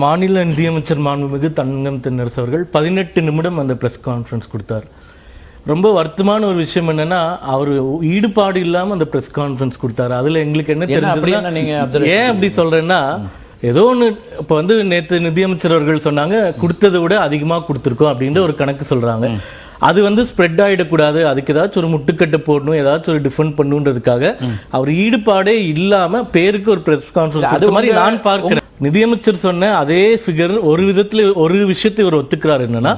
மாநில நிதியமைச்சர் மாண்புமிகு தங்கம் தென்னரசு அவர்கள் பதினெட்டு நிமிடம் அந்த பிரஸ் கான்ஃபரன்ஸ் கொடுத்தார். ரொம்ப வருத்தமான ஒரு விஷயம் என்னன்னா அவர் ஈடுபாடு இல்லாம அந்த பிரஸ் கான்ஃபரன்ஸ் கொடுத்தாரு. அதுல எங்களுக்கு என்ன தெரிஞ்சது ஏன் அப்படி சொல்றேன்னா ஏதோ ஒன்று இப்போ வந்து நேத்து நிதியமைச்சர் அவர்கள் சொன்னாங்க கொடுத்ததை விட அதிகமா கொடுத்துருக்கோம் அப்படின்ற ஒரு கணக்கு சொல்றாங்க. அது வந்து ஸ்ப்ரெட் ஆயிடக்கூடாது. அதுக்கு ஏதாச்சும் ஒரு முட்டுக்கட்டை போடணும் ஏதாச்சும் ஒரு டிஃபெண்ட் பண்ணுன்றதுக்காக அவர் ஈடுபாடே இல்லாம பேருக்கு ஒரு பிரஸ் கான்ஃபரன்ஸ் அது மாதிரி நான் பார்க்கிறேன். நிதியமைச்சர் சொன்ன அதே ஃபிகர் ஒரு விதத்துல ஒரு விஷயத்தை இவர் ஒத்துக்கிறார். என்னன்னா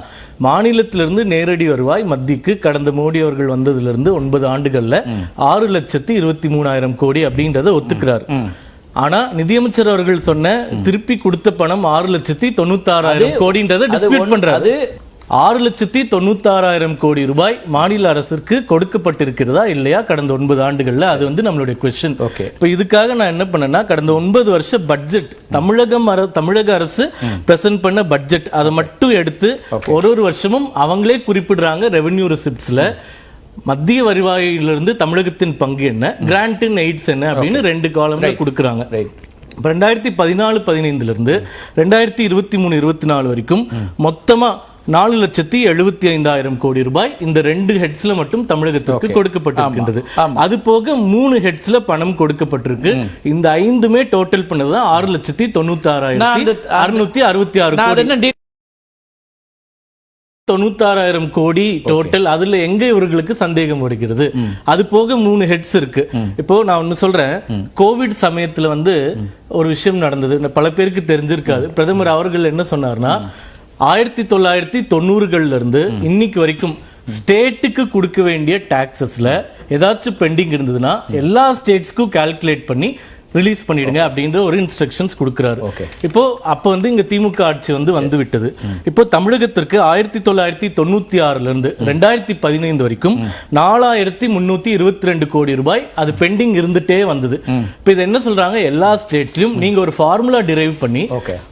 மாநிலத்திலிருந்து நேரடி வருவாய் மத்திக்கு கடந்த மோடி அவர்கள் வந்ததிலிருந்து ஒன்பது ஆண்டுகள்ல ஆறு லட்சத்தி இருபத்தி மூணாயிரம் கோடி அப்படின்றத ஒத்துக்கிறார். ஆனா நிதியமைச்சர் அவர்கள் சொன்ன திருப்பி கொடுத்த பணம் ஆறு லட்சத்தி தொண்ணூத்தாறாயிரம் கோடின்றதை அது டிஸ்பியூட் பண்றாரு. ஆறு லட்சத்தி தொண்ணூத்தாறாயிரம் கோடி ரூபாய் மாநில அரசுக்கு கொடுக்கப்பட்டிருக்கிறதா இல்லையா? கடந்த ஒன்பது ஆண்டுகள்ல அது வந்து நம்மளுடைய கொஸ்டின் Okay. இப்ப இதுக்காக நான் என்ன பண்ணேன்னா கடந்த ஒன்பது வருஷ பட்ஜெட் தமிழகம் தமிழக அரசு பிரசன்ட் பண்ண பட்ஜெட் அதை மட்டும் எடுத்து ஒரு ஒரு வருஷமும் அவங்களே குறிப்பிடுறாங்க ரெவென்யூ ரிசிப்ட்ஸ்ல மத்திய வருவாயிலிருந்து தமிழகத்தின் பங்கு என்ன? கிராண்ட் இன் எய்ட்ஸ் என்ன அப்படின்னு ரெண்டு காலம்ல கொடுக்குறாங்க. ரெண்டாயிரத்தி பதினாலு பதினைந்துல இருந்து ரெண்டாயிரத்தி இருபத்தி மூணு இருபத்தி நாலு வரைக்கும் மொத்தமா நாலு லட்சத்தி எழுபத்தி ஐந்தாயிரம் கோடி ரூபாய் இந்த ரெண்டு ஹெட்ஸ்ல மட்டும் தமிழகத்துக்கு கொடுக்கப்பட்டிருக்கின்றது. அது போக மூணு ஹெட்ஸ்ல பணம் கொடுக்கப்பட்டிருக்கு. இந்த ஐந்துமே டோட்டல் பண்ணதுதான் ஆறு லட்சத்தி தொண்ணூத்தி ஆறாயிரத்தி அறுநூத்தி அறுபத்தி ஆறு தொண்ணூத்தாறாயிரம் கோடி டோட்டல் அதுல எங்க இவர்களுக்கு சந்தேகம் வருகிறது? அது போக மூணு ஹெட்ஸ் இருக்கு. இப்போ நான் ஒன்னு சொல்றேன். கோவிட் சமயத்துல வந்து ஒரு விஷயம் நடந்தது. பல பேருக்கு தெரிஞ்சிருக்காது. பிரதமர் அவர்கள் என்ன சொன்னார்னா ஆயிரத்தி தொள்ளாயிரத்தி தொண்ணூறுகள்ல இருந்து இன்னைக்கு வரைக்கும் ஸ்டேட்டுக்கு கொடுக்க வேண்டிய டாக்ஸஸ்ல ஏதாச்சும் பெண்டிங் இருந்ததுன்னா எல்லா ஸ்டேட்ஸ்க்கும் கால்குலேட் பண்ணி ரிலீஸ் பண்ணிடுங்க அப்படின்ற ஒரு இன்ஸ்ட்ரக்ஷன்ஸ் கொடுக்கிறாரு. இப்போ அப்ப வந்து இங்க திமுக ஆட்சி வந்து வந்து விட்டது இப்போ தமிழகத்திற்கு ஆயிரத்தி தொள்ளாயிரத்தி தொண்ணூத்தி ஆறுல இருந்து ரெண்டாயிரத்தி பதினைந்து வரைக்கும் நாலாயிரத்தி முன்னூத்தி இருபத்தி ரெண்டு கோடி ரூபாய் அது பெண்டிங் இருந்துட்டே வந்தது. இப்போ இது என்ன சொல்றாங்க? எல்லா ஸ்டேட்ஸ்லயும் நீங்க ஒரு ஃபார்முலா டிரைவ் பண்ணி.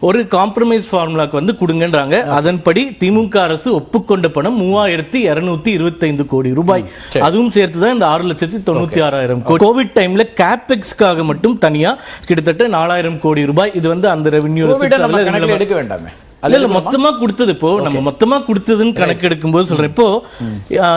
ஒரு காம்ப்ரமைஸ் ஃபார்முலாக்கு வந்து கொடுங்கன்றாங்க. அதன்படி திமுக அரசு ஒப்புக்கொண்ட பணம் மூவாயிரத்தி இருநூத்தி இருபத்தைந்து கோடி ரூபாய். அதுவும் சேர்த்துதான் இந்த ஆறு லட்சத்தி தொண்ணூத்தி ஆறாயிரம் கோவிட் டைம்ல கேபெக்ஸ்க்காக மட்டும் தனியா? கிட்டத்தட்ட நாலாயிரம் கோடி ரூபாய் இது வந்து அந்த ரெவென்யூ எடுக்க வேண்டாமே. இல்ல மொத்தமா கொடுத்தது. இப்போ நம்ம மொத்தமா கொடுத்ததுன்னு கணக்கு எடுக்கும்போது சொல்றேன் இப்போ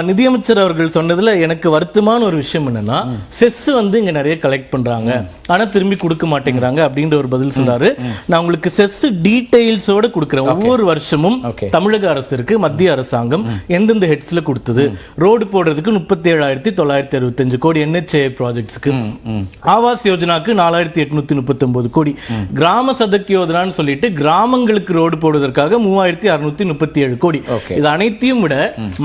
நிதியமைச்சர் அவர்கள் சொன்னதுல எனக்கு வருத்தமான ஒரு விஷயம் என்னன்னா செஸ் வந்து இங்க நிறைய கலெக்ட் பண்றாங்க. ஆனா திரும்பி கொடுக்க மாட்டேங்கிறாங்க அப்படின்ற ஒரு பதில் சொல்றாரு. நான் உங்களுக்கு செஸ் டீடைல்ஸோட கொடுக்குறேன். ஒவ்வொரு வருஷமும். தமிழக அரசிற்கு மத்திய அரசாங்கம் எந்தெந்த ஹெட்ஸ்ல கொடுத்தது. ரோடு போடுறதுக்கு முப்பத்தி ஏழாயிரத்தி தொள்ளாயிரத்தி அறுபத்தஞ்சு கோடி என்ஹெச்ஏ ப்ராஜெக்ட்ஸ்க்கு. ஆவாஸ் யோஜனாக்கு நாலாயிரத்தி எட்நூத்தி முப்பத்தி ஒன்பது கோடி கிராம சதக் யோஜனான்னு சொல்லிட்டு கிராமங்களுக்கு ரோடு போடுவதற்காக மூவாயிரத்தி அறுநூத்தி முப்பத்தி ஏழு கோடி. இது அனைத்தையும் விட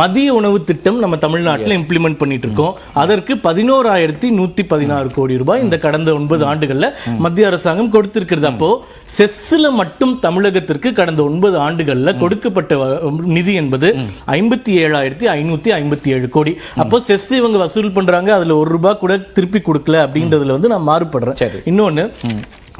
மதிய உணவு திட்டம் நம்ம தமிழ்நாட்டில் இம்ப்ளிமெண்ட் பண்ணிட்டு இருக்கோம் அதற்கு பதினோராயிரத்தி நூத்தி பதினாறு கோடி ரூபாய் இந்த கடந்த ஒன்பது ஆண்டுகள்ல மத்திய அரசாங்கம் கொடுத்திருக்கிறது. அப்போ செஸ்ல மட்டும் தமிழகத்திற்கு கடந்த ஒன்பது ஆண்டுகள்ல கொடுக்கப்பட்ட நிதி என்பது ஐம்பத்தி ஏழாயிரத்தி ஐநூத்தி ஐம்பத்தி ஏழு கோடி. அப்போ செஸ் இவங்க வசூல் பண்றாங்க அதுல ஒரு ரூபாய் கூட திருப்பி கொடுக்கல அப்படின்றதுல வந்து நான் மாறுபடுறேன். இன்னொன்னு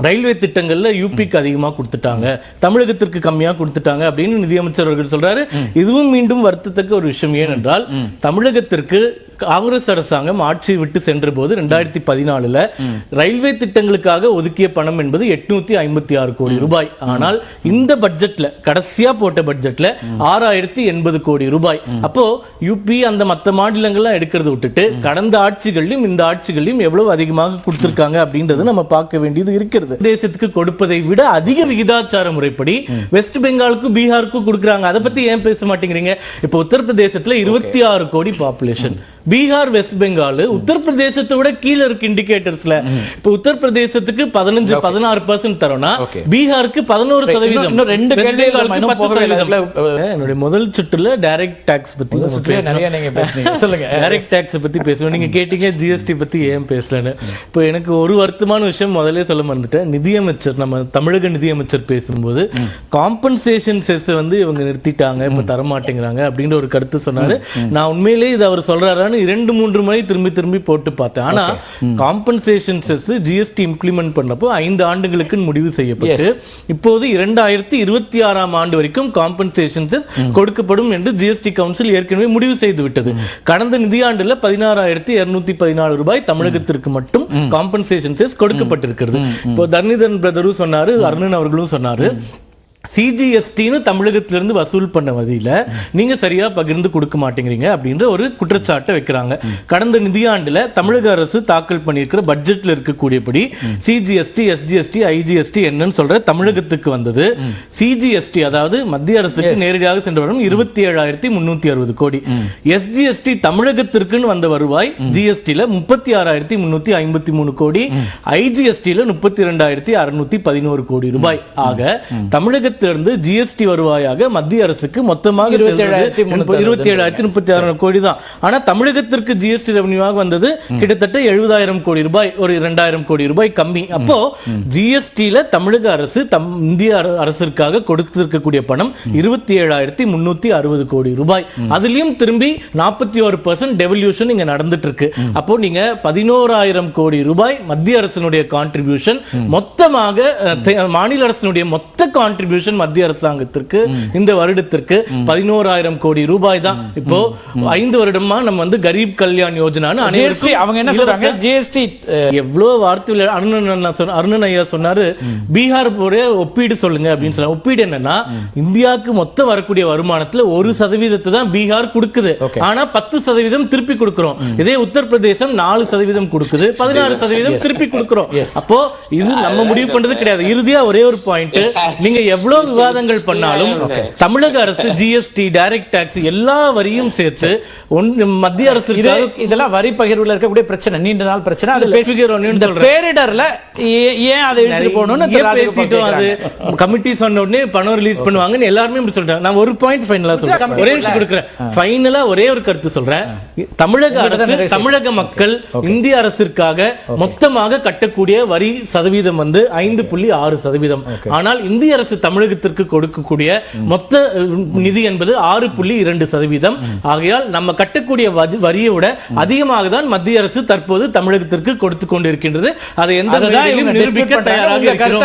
ரயில்வே திட்டங்கள்ல யூபிக்கு அதிகமா கொடுத்துட்டாங்க. தமிழகத்திற்கு கம்மியா கொடுத்துட்டாங்க அப்படின்னு நிதியமைச்சர் அவர்கள் சொல்றாரு. இதுவும் மீண்டும் வருத்தத்தக்க ஒரு விஷயம். ஏனென்றால் தமிழகத்திற்கு காங்கிரஸ் அரசாங்கம் ஆட்சியை விட்டு சென்ற போது ரெண்டாயிரத்தி பதினாலுல ரயில்வே திட்டங்களுக்காக ஒதுக்கிய பணம் என்பது எட்நூத்தி ஐம்பத்தி ஆறு கோடி ரூபாய். ஆனால் இந்த பட்ஜெட்ல கடைசியா போட்ட பட்ஜெட்ல ஆறாயிரத்தி எண்பது கோடி ரூபாய். அப்போ யூபி அந்த மத்த மாநிலங்கள்லாம் எடுக்கிறத விட்டுட்டு கடந்த ஆட்சிகள்லயும் இந்த ஆட்சிகள்லயும் எவ்வளவு அதிகமாக கொடுத்திருக்காங்க அப்படின்றது நம்ம பார்க்க வேண்டியது இருக்கிறது. தேசத்துக்கு கொடுப்பதை விட அதிக விகிதாச்சார முறைப்படி வெஸ்ட் பெங்காலுக்கு பீகாருக்கும் கொடுக்குறாங்க. அதை பத்தி ஏன் பேச மாட்டேங்கிறீங்க? இப்போ உத்தரப்பிரதேசத்துல இருபத்தி ஆறு கோடி பாப்புலேஷன் பீகார் வெஸ்ட் பெங்கால் உத்தரப்பிரதேசத்தை விட கீழே இருக்கு இண்டிகேட்டர்ஸ்ல. இப்போ உத்தரப்பிரதேசத்துக்கு பதினஞ்சு பதினாறு பர்சன்ட் தரோம்னா. பீகாருக்கு பதினோரு சதவீதம். ரெண்டு. என்னுடைய முதல் சுற்றுல டைரக்ட் டாக்ஸ் பத்தி. நிறைய நீங்க பேசுனீங்க. சொல்லுங்க. டைரக்ட் டாக்ஸ் பத்தி பேசுவோம் நீங்க கேட்டீங்க ஜிஎஸ்டி பத்தி ஏன் பேசலன்னு. இப்போ எனக்கு ஒரு வருத்தமான விஷயம் முதல்ல சொல்ல மறந்துட்டேன். நிதியமைச்சர் நம்ம தமிழக நிதியமைச்சர் பேசும்போது காம்பன்சேஷன் செஸ் வந்து இவங்க நிறுத்திட்டாங்க இப்ப தர மாட்டேங்கிறாங்க அப்படின்ற ஒரு கருத்து சொன்னாரு. நான் உண்மையிலேயே இது அவர் சொல்றாரா நானும் இரண்டு மூன்று முறை திரும்பி திரும்பி போட்டு பார்த்தேன். ஆனா காம்பன்சேஷன் செஸ் ஜிஎஸ்டி இம்ப்ளிமெண்ட் பண்ணப்போ ஐந்து ஆண்டுகளுக்கு முடிவு செய்யப்பட்டு இப்போது இரண்டாயிரத்தி இருபத்தி ஆறாம் ஆண்டு வரைக்கும் காம்பன்சேஷன் செஸ் கொடுக்கப்படும் என்று ஜிஎஸ்டி கவுன்சில் ஏற்கனவே முடிவு செய்து விட்டது. கடந்த நிதியாண்டுல பதினாறாயிரத்தி இருநூத்தி பதினாலு ரூபாய் தமிழகத்திற்கு மட்டும் காம்பன்சேஷன் செஸ் கொடுக்கப்பட்டிருக்கிறது. இப்போ தர்ணிதரன் பிரதரும் சொன்னாரு அருணன் அவர்களும் சொன்னாரு. சிஜிஎஸ்டின்னு தமிழகத்திலிருந்து வசூல் பண்ண வதியில நீங்க சரியா பகிர்ந்து கொடுக்க மாட்டேங்கிறீங்க அப்படின்ற ஒரு குற்றச்சாட்டை வைக்கிறாங்க. கடந்த நிதியாண்டுல தமிழக அரசு தாக்கல் பண்ணியிருக்கிற பட்ஜெட்ல இருக்கக்கூடியபடி சிஜிஎஸ்டி எஸ்ஜிஎஸ்டி ஐஜிஎஸ்டி என்னன்னு சொல்ற தமிழகத்துக்கு வந்தது. சிஜிஎஸ்டி அதாவது மத்திய அரசுக்கு நேரடியாக சென்று வரும் இருபத்தி ஏழாயிரத்தி முன்னூத்தி அறுபது கோடி. எஸ்ஜிஎஸ்டி தமிழகத்திற்குன்னு வந்த வருவாய் ஜிஎஸ்டில முப்பத்தி ஆறாயிரத்தி முன்னூத்தி ஐம்பத்தி மூணு கோடி. ஐஜிஎஸ்டில முப்பத்தி ரெண்டாயிரத்தி அறுநூத்தி பதினோரு கோடி ரூபாய். ஆக தமிழகத்திலிருந்து ஜிஎஸ்டி வருவாயாக மத்திய அரசுக்கு மொத்தமாக 27,360 இருபத்தி ஏழாயிரத்தி முப்பத்தி ஆறு கோடி தான் ஆனா தமிழகத்திற்கு ஜிஎஸ்டி ரெவன்யூவாக வந்தது கிட்டத்தட்ட எழுபதாயிரம் கோடி ரூபாய் ஒரு இரண்டாயிரம் கோடி ரூபாய் கம்மி. அப்போ ஜிஎஸ்டில தமிழக அரசு தம் இந்திய அர- அரசிற்காக கொடுத்திருக்கக்கூடிய பணம் இருபத்தி ஏழாயிரத்தி முன்னூத்தி அறுபது கோடி ரூபாய். அதுலயும் திரும்பி நாற்பத்தி ஒரு பர்சன்ட் டெவல்யூஷன் இங்க நடந்துட்டு இருக்கு அப்போ நீங்க பதினோராயிரம் கோடி ரூபாய் மத்திய அரசினுடைய கான்ட்ரிபியூஷன் மொத்தமாக மாநில அரசினுடைய மொத்த கான்ட்ரிபியூஷன் மத்திய அரசாங்கத்திற்கு இந்த வருடத்திற்கு பதினோராயிரம் கோடி ரூபாய் தான். இப்போ ஐந்து வருடமா நம்ம வந்து கரீப் கல்யாண் யோஜனான்னு அவங்க என்ன சொல்றாங்க? ஜிஎஸ்டி எவ்வளவு வார்த்தைகள் அருணன் அருணன் ஐயா சொன்னாரு பீகார் ஒரே ஒப்பீடு சொல்லுங்க அப்படின்னு சொன்னாங்க ஒப்பீடு என்னன்னா இந்தியாவுக்கு மொத்தம் வரக்கூடிய வருமானத்துல ஒரு சதவீதத்தை தான் பீகார் கொடுக்குது. ஆனா பத்து சதவீதம் திருப்பி கொடுக்கிறோம். இதே உத்தரப்பிரதேசம் நாலு சதவீதம் கொடுக்குது. பதினாறு சதவீதம் திருப்பி கொடுக்கிறோம். அப்போ இது நம்ம முடிவு பண்றது கிடையாது. இறுதியா ஒரே ஒரு பாயிண்ட் நீங்க எவ்வளவு விவாதங்கள் பண்ணாலும் தமிழக அரசு ஜிஎஸ்டி டைரக்ட் டாக்ஸ் எல்லா வரியும் சேர்த்து மத்திய அரசு இதெல்லாம் வரி பகிர்வுல இருக்கக்கூடிய பிரச்சனை நீண்ட நாள் பிரச்சனை. அது. பேரிடர்ல ஏன் அதை எடுத்துட்டு போகணும்னு பேசிட்டோம் அது. கமிட்டி சொன்ன உடனே பணம் ரிலீஸ் பண்ணுவாங்கன்னு எல்லாருமே இப்படி சொல்றாங்க. நான் ஒரு பாயிண்ட் ஃபைனலா சொல்றேன். ஒரே விஷயம் கொடுக்குறேன். ஃபைனலா ஒரே ஒரு கருத்து சொல்றேன். தமிழக அரசு தமிழக மக்கள் இந்திய அரசிற்காக மொத்தமாக கட்டக்கூடிய வரி சதவீதம் வந்து ஐந்து புள்ளி ஆறு சதவீதம். ஆனால் இந்திய அரசு தமிழகத்திற்கு கொடுக்கக்கூடிய மொத்த நிதி என்பது ஆறு புள்ளி இரண்டு சதவீதம். ஆகையால் நம்ம கட்டக்கூடிய வரி- வரியை விட அதிகமாக தான் மத்திய அரசு தற்போது தமிழகத்திற்கு கொடுத்து கொண்டிருக்கின்றது. அதை எந்த நிரூபிக்க. தயாராக இருக்கிறோம்.